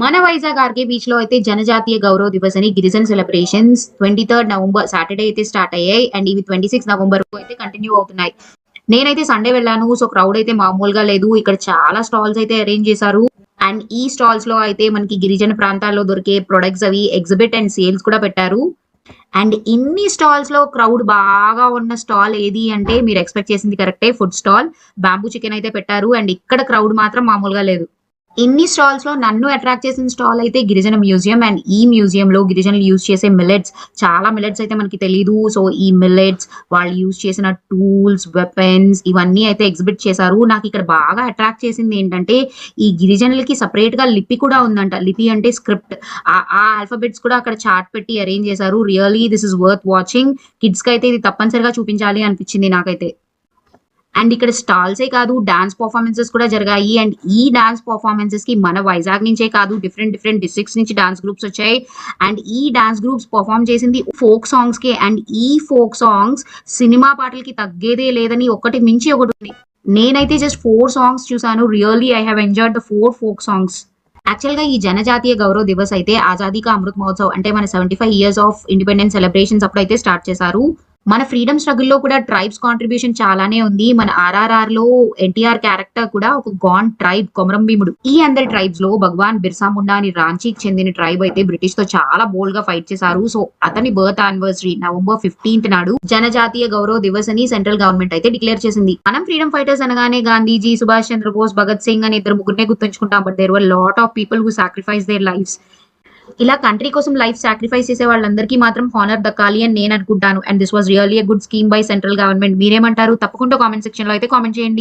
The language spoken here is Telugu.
మన వైజాగ్ ఆర్కే బీచ్లో అయితే జనజాతీయ గౌరవ దివస్ అని గిరిజన్ celebrations twenty third November Saturday అయితే స్టార్ట్ అయ్యాయి. అండ్ ఇవి ట్వంటీ సిక్స్ నవంబర్ అయితే కంటిన్యూ అవుతున్నాయి. నేనైతే సండే వెళ్ళాను సో క్రౌడ్ అయితే మామూలుగా లేదు. ఇక్కడ చాలా స్టాల్స్ అయితే అరేంజ్ చేశారు. అండ్ ఈ స్టాల్స్లో అయితే మనకి గిరిజన ప్రాంతాల్లో దొరికే ప్రొడక్ట్స్ అవి ఎగ్జిబిట్ అండ్ సేల్స్ కూడా పెట్టారు. అండ్ ఇన్ని స్టాల్స్లో క్రౌడ్ బాగా ఉన్న స్టాల్ ఏది అంటే మీరు ఎక్స్పెక్ట్ చేసింది కరెక్టే ఫుడ్ స్టాల్. బాంబూ చికెన్ అయితే పెట్టారు. అండ్ ఇక్కడ క్రౌడ్ మాత్రం మామూలుగా లేదు. ఇన్ని స్టాల్స్లో నన్ను అట్రాక్ట్ చేసిన స్టాల్ అయితే గిరిజన మ్యూజియం అండ్ ఈ మ్యూజియం లో గిరిజనులు యూజ్ చేసే మిల్లెట్స్ చాలా మిల్లెట్స్ అయితే మనకి తెలియదు సో ఈ మిల్లెట్స్ వాళ్ళు యూజ్ చేసిన టూల్స్ వెపన్స్ ఇవన్నీ అయితే ఎగ్జిబిట్ చేశారు. నాకు ఇక్కడ బాగా అట్రాక్ట్ చేసింది ఏంటంటే ఈ గిరిజనులకి సపరేట్గా లిపి కూడా ఉందంట. లిపి అంటే స్క్రిప్ట్ ఆ ఆల్ఫాబెట్స్ కూడా అక్కడ చార్ట్ పెట్టి అరేంజ్ చేశారు. Really this is worth watching కిడ్స్కి అయితే ఇది తప్పనిసరిగా చూపించాలి అనిపించింది నాకైతే. అండ్ ఇక్కడ స్టాల్సే కాదు డాన్స్ పర్ఫార్మెన్సెస్ కూడా జరిగాయి. అండ్ ఈ డాన్స్ పర్ఫార్మెన్సెస్కి మన వైజాగ్ నుంచే కాదు డిఫరెంట్ డిఫరెంట్ డిస్ట్రిక్ట్స్ నుంచి డాన్స్ గ్రూప్స్ వచ్చాయి. అండ్ ఈ డాన్స్ గ్రూప్స్ పర్ఫామ్ చేసింది ఫోక్ సాంగ్స్కి. అండ్ ఈ ఫోక్ సాంగ్స్ సినిమా పాటలకి తగ్గేదే లేదని ఒకటి మించి ఒకటి ఉంది. నేనైతే జస్ట్ ఫోర్ సాంగ్స్ చూసాను really I have enjoyed the four folk songs యాక్చువల్గా ఈ జనజాతీయ గౌరవ దివస్ అయితే ఆజాదీ కా అమృత్ మహోత్సవ్ అంటే మన seventy five years of independence celebrations అప్పుడు అయితే స్టార్ట్ చేశారు. మన ఫ్రీడమ్ స్ట్రగుల్లో కూడా ట్రైబ్స్ కాంట్రిబ్యూషన్ చాలానే ఉంది. మన ఆర్ఆర్ఆర్లో ఎన్టీఆర్ క్యారెక్టర్ కూడా ఒక గాన్ ట్రైబ్ కొమరం భీముడు. ఈ అందరి ట్రైబ్స్లో భగవాన్ బిర్సా ముండా అని రాంచీకి చెందిన ట్రైబ్ అయితే బ్రిటిష్తో చాలా బోల్డ్గా ఫైట్ చేశారు. సో అతని బర్త్ యానివర్సరీ నవంబర్ ఫిఫ్టీన్త్ నాడు జనజాతీయ గౌరవ దివస్ అని సెంట్రల్ గవర్నమెంట్ అయితే డిక్లేర్ చేసింది. మనం ఫ్రీడమ్ ఫైటర్స్ అనగానే గాంధీజీ సుభాష్ చంద్రబోస్ భగత్ సింగ్ అని ఇద్దరు ముగ్గురినే గుర్తుంచుకుంటాం. But there were lot of people who sacrifice their lives ఇలా కంట్రీ కోసం లైఫ్ సాక్రిఫైస్ చేసే వాళ్ళందరికీ మాత్రం హానర్ దక్కాలి అని నేను అనుకుంటాను. And this was really good scheme by central government మీరేమంటారు? తప్పకుండా కామెంట్ సెక్షన్లో అయితే కామెంట్ చేయండి.